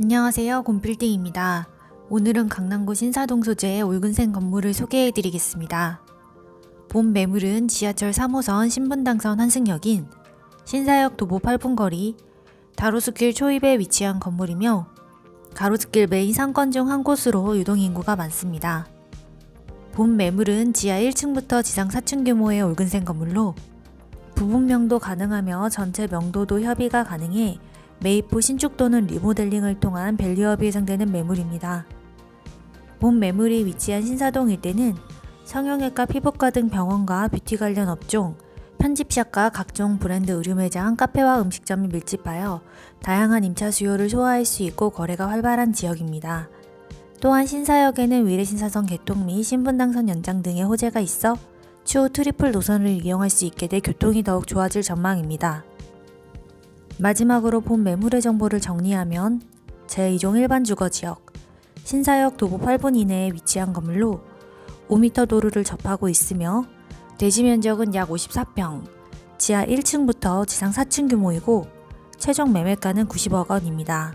안녕하세요. 곰필딩입니다. 오늘은 강남구 신사동 소재의 올근생 건물을 소개해 드리겠습니다. 본 매물은 지하철 3호선 신분당선 환승역인 신사역 도보 8분 거리 다로수길 초입에 위치한 건물이며 가로수길 메인 상권 중 한 곳으로 유동인구가 많습니다. 본 매물은 지하 1층부터 지상 4층 규모의 올근생 건물로 부분 명도 가능하며 전체 명도도 협의가 가능해 매입 후 신축 또는 리모델링을 통한 밸류업이 예상되는 매물입니다. 본 매물이 위치한 신사동 일대는 성형외과, 피부과 등 병원과 뷰티 관련 업종, 편집샵과 각종 브랜드 의류 매장, 카페와 음식점이 밀집하여 다양한 임차 수요를 소화할 수 있고 거래가 활발한 지역입니다. 또한 신사역에는 위례신사선 개통 및 신분당선 연장 등의 호재가 있어 추후 트리플 노선을 이용할 수 있게 돼 교통이 더욱 좋아질 전망입니다. 마지막으로 본 매물의 정보를 정리하면 제2종 일반 주거 지역 신사역 도보 8분 이내에 위치한 건물로 5m 도로를 접하고 있으며 대지 면적은 약 54평, 지하 1층부터 지상 4층 규모이고 최종 매매가는 90억 원입니다.